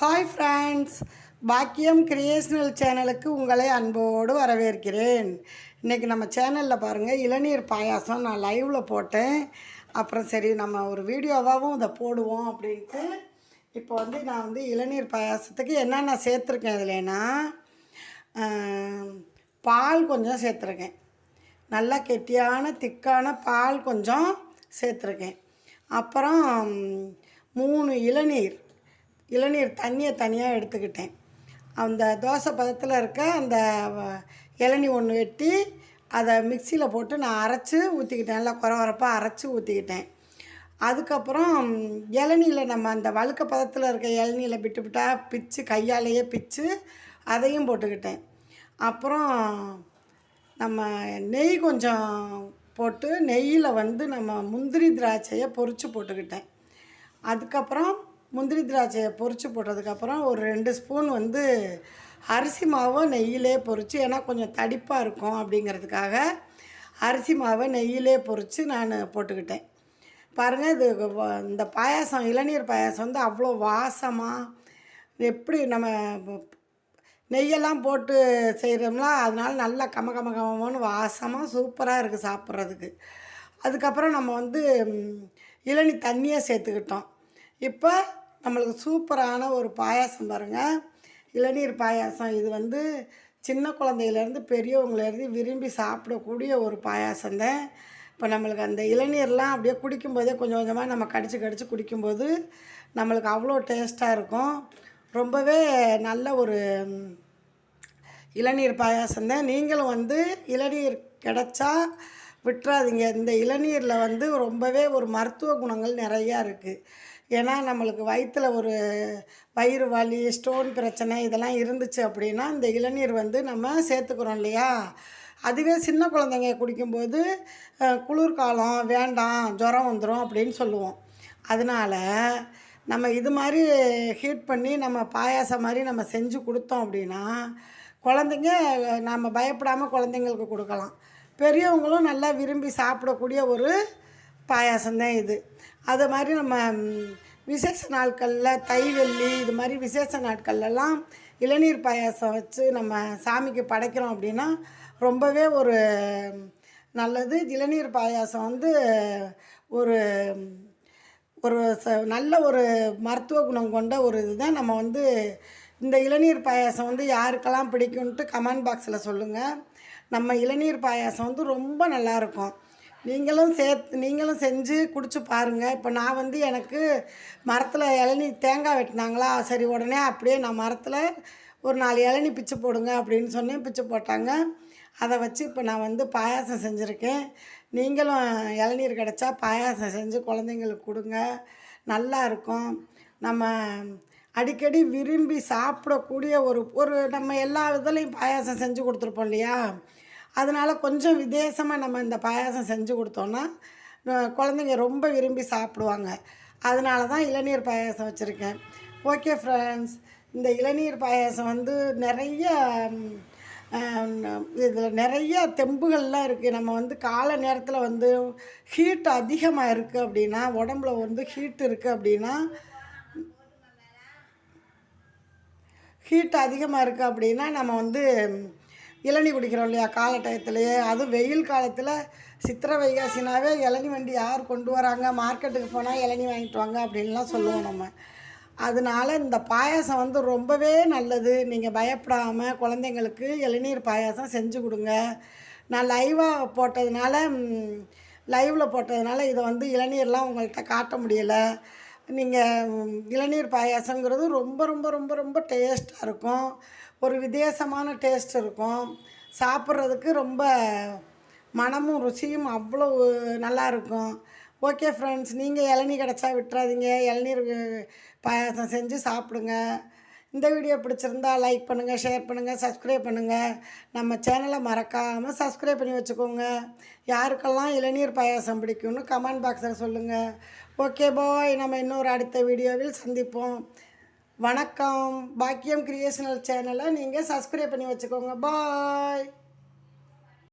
Hi friends பாக்கியம் creational சேனலுக்கு உங்களை அன்போடு வரவேற்கிறேன். இன்றைக்கி நம்ம சேனலில் பாருங்கள் இளநீர் பாயாசம் நான் லைவில் போட்டேன். அப்புறம் சரி நம்ம ஒரு வீடியோவாகவும் இதை போடுவோம் அப்படின்ட்டு. இப்போ வந்து நான் வந்து இளநீர் பாயாசத்துக்கு என்னென்ன சேர்த்துருக்கேன் இதுலனா பால் கொஞ்சம் சேர்த்துருக்கேன். நல்லா கெட்டியான திக்கான பால் கொஞ்சம் சேர்த்துருக்கேன். அப்புறம் மூணு இளநீர். இளநீர் தண்ணியை தனியாக எடுத்துக்கிட்டேன். அந்த தோசை பதத்தில் இருக்க அந்த வ- இளநீ ஒன்று வெட்டி அதை மிக்சியில் போட்டு நான் அரைச்சி ஊற்றிக்கிட்டேன் நல்லா குறை குறைப்பாக அரைச்சி ஊற்றிக்கிட்டேன் அதுக்கப்புறம் இளநியில் நம்ம அந்த வழுக்க பதத்தில் இருக்க இளநியில் விட்டு விட்டால் பிச்சு கையாலேயே பிச்சு அதையும் போட்டுக்கிட்டேன். அப்புறம் நம்ம நெய் கொஞ்சம் போட்டு நெய்யில் வந்து நம்ம முந்திரி திராட்சையை பொறிச்சு போட்டுக்கிட்டேன். அதுக்கப்புறம் முந்திரி திராட்சையை பொரித்து போட்டதுக்கப்புறம் ஒரு ரெண்டு ஸ்பூன் வந்து அரிசி மாவை நெய்யிலே பொரித்து ஏன்னா கொஞ்சம் தடிப்பாக இருக்கும் அப்படிங்கிறதுக்காக அரிசி மாவை நெய்யிலே பொறிச்சு நான் போட்டுக்கிட்டேன். பாருங்கள் இது இந்த பாயாசம் இளநீர் பாயாசம் வந்து அவ்வளோ வாசமாக எப்படி நம்ம நெய்யெல்லாம் போட்டு செய்கிறோம்ல அதனால நல்லா கம கம கமன்னு வாசமாக சூப்பராக இருக்குது சாப்பிட்றதுக்கு. அதுக்கப்புறம் நம்ம வந்து இளநி இளநீ தண்ணியை சேர்த்துக்கிட்டோம். இப்போ நம்மளுக்கு சூப்பரான ஒரு பாயாசம் பாருங்கள் இளநீர் பாயாசம். இது வந்து சின்ன குழந்தையிலேருந்து பெரியவங்கலேருந்து விரும்பி சாப்பிடக்கூடிய ஒரு பாயாசம் தான் இப்போ நம்மளுக்கு அந்த இளநீர்லாம் அப்படியே குடிக்கும்போதே கொஞ்சம் கொஞ்சமாக நம்ம கடிச்சு கடிச்சு குடிக்கும்போது நம்மளுக்கு அவ்வளோ டேஸ்ட்டாக இருக்கும். ரொம்பவே நல்ல ஒரு இளநீர் பாயாசம் தான் நீங்களும் வந்து இளநீர் கிடச்சா விட்டுறாதீங்க. இந்த இளநீரில் வந்து ரொம்பவே ஒரு மருத்துவ குணங்கள் நிறையா இருக்குது ஏன்னா நம்மளுக்கு வயிற்றில் ஒரு வயிறு வலி ஸ்டோன் பிரச்சனை இதெல்லாம் இருந்துச்சு அப்படின்னா இந்த இளநீர் வந்து நம்ம சேர்த்துக்கிறோம் இல்லையா? அதுவே சின்ன குழந்தைங்க குடிக்கும்போது குளிர்காலம் வேண்டாம் ஜுரம் வந்துடும் அப்படின்னு சொல்லுவோம். அதனால் நம்ம இது மாதிரி ஹீட் பண்ணி நம்ம பாயாசம் மாதிரி நம்ம செஞ்சு கொடுத்தோம் அப்படின்னா குழந்தைங்க நம்ம பயப்படாமல் குழந்தைங்களுக்கு கொடுக்கலாம். பெரியவங்களும் நல்லா விரும்பி சாப்பிடக்கூடிய ஒரு பாயாசம்தான் இது. அது மாதிரி நம்ம விசேஷ நாட்களில் தை வெள்ளி இது மாதிரி விசேஷ நாட்கள்லாம் இளநீர் பாயாசம் வச்சு நம்ம சாமிக்கு படைக்கிறோம் அப்படின்னா ரொம்பவே ஒரு நல்லது. இளநீர் பாயாசம் வந்து ஒரு ஒரு ச நல்ல ஒரு மருத்துவ குணம் கொண்ட ஒரு இதுதான். நம்ம வந்து இந்த இளநீர் பாயாசம் வந்து யாருக்கெல்லாம் பிடிக்கும்ன்ட்டு கமெண்ட் பாக்ஸில் சொல்லுங்கள் நம்ம இளநீர் பாயாசம் வந்து ரொம்ப நல்லாயிருக்கும் நீங்களும் சேர்த்து நீங்களும் செஞ்சு குடிச்சு பாருங்கள் இப்போ நான் வந்து எனக்கு மரத்தில் இளநி தேங்காய் வெட்டினாங்களா? சரி உடனே அப்படியே நான் மரத்தில் ஒரு நாலு இளநீ பிச்சு போடுங்க அப்படின்னு சொன்னேன். பிச்சு போட்டாங்க. அதை வச்சு இப்போ நான் வந்து பாயாசம் செஞ்சுருக்கேன். நீங்களும் இளநீர் கிடச்சா பாயாசம் செஞ்சு குழந்தைங்களுக்கு கொடுங்க. நல்லா இருக்கும். நம்ம அடிக்கடி விரும்பி சாப்பிடக்கூடிய ஒரு ஒரு நம்ம எல்லா இதுலேயும் பாயாசம் செஞ்சு கொடுத்துருப்போம் இல்லையா? அதனால் கொஞ்சம் விதேசமாக நம்ம இந்த பாயாசம் செஞ்சு கொடுத்தோன்னா குழந்தைங்க ரொம்ப விரும்பி சாப்பிடுவாங்க. அதனால தான் இளநீர் பாயாசம் வச்சுருக்கேன். ஓகே ஃப்ரெண்ட்ஸ் இந்த இளநீர் பாயாசம் வந்து நிறைய இதில் நிறைய தெம்புகள்லாம் இருக்குது நம்ம வந்து காலை நேரத்தில் வந்து ஹீட் அதிகமாக இருக்குது அப்படின்னா உடம்புல வந்து ஹீட் இருக்குது அப்படின்னா ஹீட் அதிகமாக இருக்குது அப்படின்னா நம்ம வந்து இளநி குடிக்கிறோம் இல்லையா? கால டயத்துலேயே அதுவும் வெயில் காலத்தில் சித்திரை வைகாசினாவே இளநீ வண்டி யார் கொண்டு வராங்க? மார்க்கெட்டுக்கு போனால் இளநீ வாங்கிட்டு வாங்க அப்படின்லாம் சொல்லுவோம் நம்ம. அதனால இந்த பாயாசம் வந்து ரொம்பவே நல்லது. நீங்கள் பயப்படாமல் குழந்தைங்களுக்கு இளநீர் பாயாசம் செஞ்சு கொடுங்க. நான் லைவாக போட்டதுனால லைவில் போட்டதுனால இதை வந்து இளநீர்லாம் உங்கள்கிட்ட காட்ட முடியலை. நீங்கள் இளநீர் பாயாசங்கிறது ரொம்ப ரொம்ப ரொம்ப ரொம்ப டேஸ்ட்டாக இருக்கும். ஒரு வித்தியாசமான டேஸ்ட் இருக்கும். சாப்பிட்றதுக்கு ரொம்ப மனமும் ருசியும் அவ்வளோ நல்லா இருக்கும். ஓகே ஃப்ரெண்ட்ஸ் நீங்கள் இளநீ கிடச்சா விட்டுறாதீங்க. இளநீர் பாயாசம் செஞ்சு சாப்பிடுங்க. இந்த வீடியோ பிடிச்சிருந்தா லைக் பண்ணுங்கள் ஷேர் பண்ணுங்கள் சப்ஸ்கிரைப் பண்ணுங்கள் நம்ம சேனலை மறக்காமல் சப்ஸ்கிரைப் பண்ணி வச்சுக்கோங்க. யாருக்கெல்லாம் இளநீர் பாயாசம் பிடிக்கும்னு கமெண்ட் பாக்ஸில் சொல்லுங்கள் ஓகே பாய் நம்ம இன்னொரு அடுத்த வீடியோவில் சந்திப்போம். வணக்கம். பாக்கியம் கிரியேஷனல் சேனலை நீங்கள் சப்ஸ்கிரைப் பண்ணி வச்சுக்கோங்க. பாய்